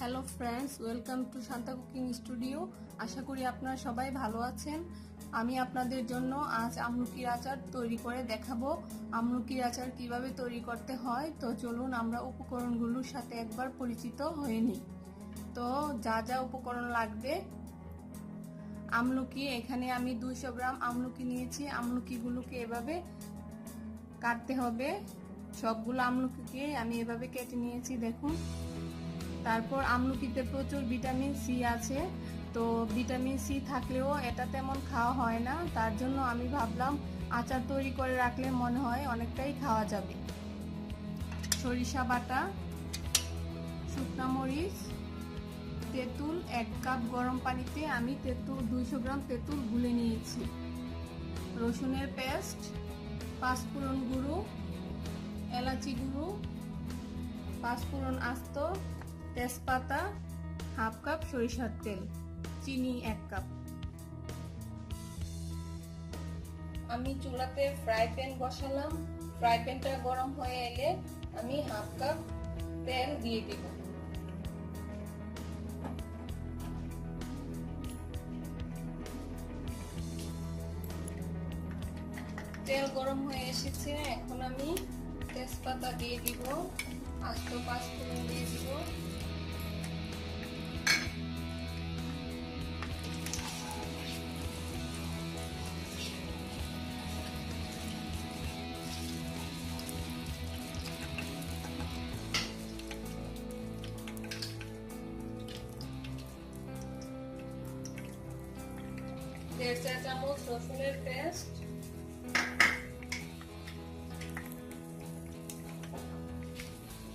Hello friends welcome to Shanta cooking studio আশা করি আপনারা সবাই ভালো আছেন। আমি আপনাদের জন্য আজ আমলকির আচার তৈরি করে দেখাবো। আমলকির আচার কীভাবে তৈরি করতে হয়? তো চলুন আমরা উপকরণগুলোর সাথে একবার পরিচিত হয়ে নিই। তো যা যা উপকরণ লাগবে। আমলকি, এখানে আমি দুইশো গ্রাম আমলকি নিয়েছি। আমলকিগুলোকে এভাবে কাটতে হবে। সবগুলো আমলকিকে আমি এভাবে কেটে নিয়েছি, দেখুন। তারপর আমলকিতে প্রচুর ভিটামিন সি আছে। তো ভিটামিন সি থাকলেও এটা তেমন খাওয়া হয় না। তার জন্য আমি ভাবলাম আচার তৈরি করে রাখলে মনে হয় অনেকটাই খাওয়া যাবে। সরিষা বাটা, শুকনা মরিচ, তেঁতুল এক কাপ গরম পানিতে আমি তেঁতুল, দুইশো গ্রাম তেঁতুল গুলে নিয়েছি। রসুনের পেস্ট, পাঁচফোড়ন গুঁড়ো, এলাচি গুঁড়ো, পাঁচফোড়ন আস্ত তেজপাতা হাফ কাপ সরিষার তেল, চিনি এক কাপ। আমি চুলাতে ফ্রাই প্যান বসালাম। ফ্রাই প্যানটা গরম হয়ে এলে আমি হাফ কাপ তেল দিয়ে দিব। তেল গরম হয়ে এসেছে, এখন আমি তেজপাতা দিয়ে দিব, আস্ত পাঁচফোড়ন দিয়ে দিব। দেড় চা চামচ রসুনের পেস্ট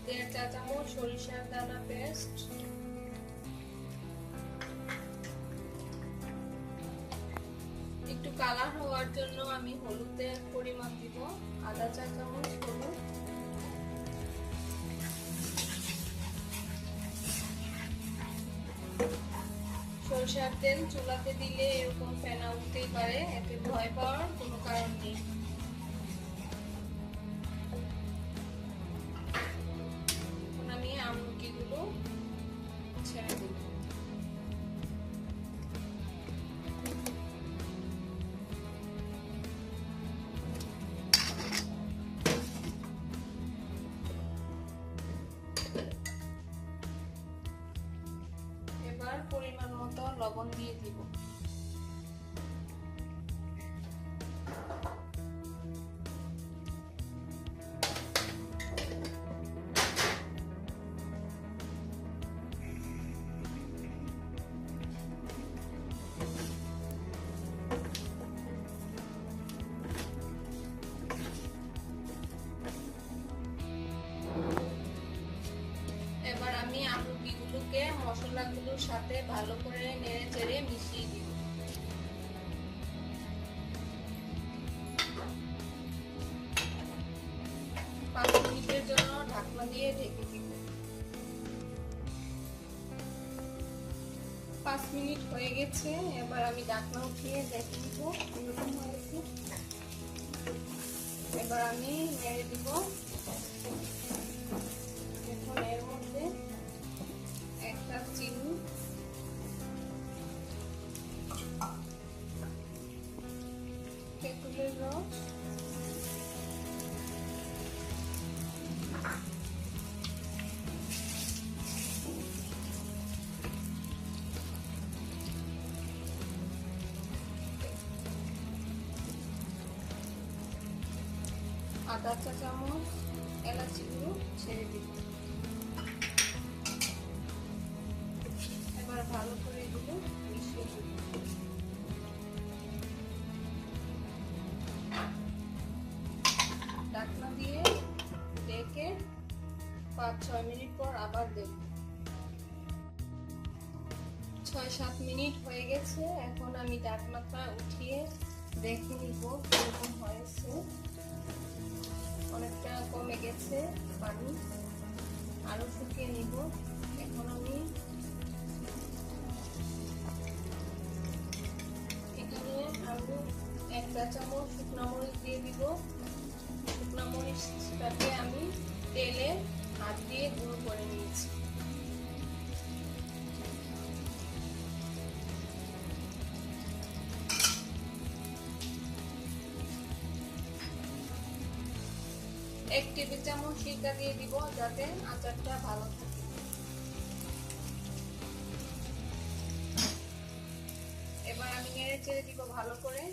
দেড় চা চামচ সরিষার দানা পেস্ট একটু কালার হওয়ার জন্য আমি হলুদের পরিমাণ দিব। আধা চা চামচ হলুদ। সরষার তেল চুলাতে দিলে এরকম ফেনা উঠতেই পারে এতে ভয় পাওয়ার কোনো কারণ নেই। লবণ দিয়ে দিব। সাথে ভালো করে নেড়ে চেড়ে মিশিয়ে দিব। পাঁচ মিনিটের জন্য ঢাকনা দিয়ে ঢেকে দিব। পাঁচ মিনিট হয়ে গেছে, এবার আমি ঢাকনা উঠিয়ে দেখে দিব এরকম হয়েছে। এবার আমি নেড়ে দিব। এখন এর মধ্যে একটা চিনি আদা চা চামচ এলাচি গুঁড়ো ছেড়ে দিব পর আবার দেব ছয় সাত মিনিট হয়ে গেছে, এখন আমি ঢাকনাটা উঠিয়ে দেখে নিব কীরকম হয়েছে। অনেকটা কমে গেছে পানি, আরও শুকিয়ে নিব। এখন আমি এখানে আরও এক চামচ শুকনো মরিচ দিয়ে দিব। শুকনো মরিচটাকে আমি তেলে হাত দিয়ে গুঁড়ো করে নিয়েছি। এক টেবিল চামচ সিরকা দিয়ে দিব যাতে আচারটা ভালো থাকে। এবার আমি নেড়ে চেড়ে দিব ভালো করে।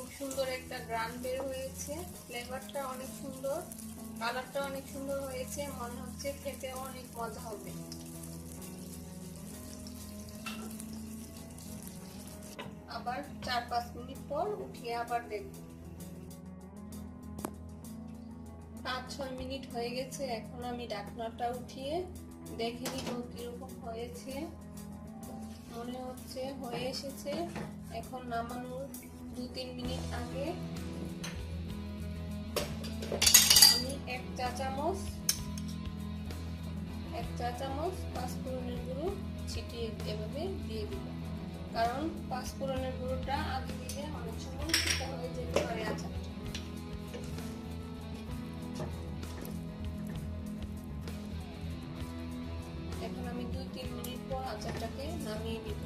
খুব সুন্দর একটা গ্রান বের হয়েছে। ফ্লেভারটা অনেক সুন্দর, কালারটা অনেক সুন্দর হয়েছে, মনে হচ্ছে খেতে অনেক মজা হবে। আবার চার পাঁচ মিনিট পর উঠিয়ে আবার দেখব। পাঁচ, ছয় মিনিট হয়ে গেছে, এখন আমি ডাকনাটা উঠিয়ে দেখে নিব কীরকম হয়েছে। মনে হচ্ছে, হয়ে এসেছে, এখন নামানোর দু তিন মিনিট আগে আমি এক চা চামচ, এক চা চামচ পাঁচফোড়নের গুঁড়ো ছিটিয়ে এভাবে দিয়ে দিব। কারণ পাঁচফোড়নের গুঁড়োটা আগে দিলে অনেক সময় ফিকা হয়ে যেতে পারে আচারটা এখন আমি দুই তিন মিনিট পর আচারটাকে নামিয়ে নিব।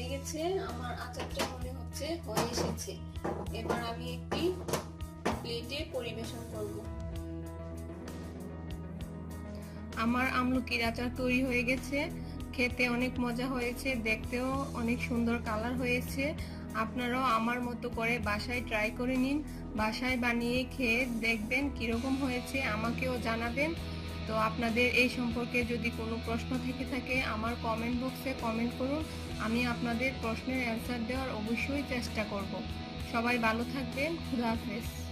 হয়ে গেছে, আমার আচারটা মনে হচ্ছে হয়ে এসেছে। এবার আমি একটি প্লেটে পরিবেশন করব। আমার আমলকির আচার তৈরি হয়ে গেছে। খেতে অনেক মজা হয়েছে, দেখতেও অনেক সুন্দর কালার হয়েছে। আপনারাও আমার মতো করে বাসায় ট্রাই করে নিন। বাসায় বানিয়ে খেয়ে দেখবেন কীরকম হয়েছে, আমাকেও জানাবেন। তো আপনাদের এই সম্পর্কে যদি কোনো প্রশ্ন থেকে থাকে, আমার কমেন্ট বক্সে কমেন্ট করুন। আমি আপনাদের প্রশ্নের অ্যান্সার দেওয়ার অবশ্যই চেষ্টা করব। সবাই ভালো থাকবেন। খুদা হাফেজ।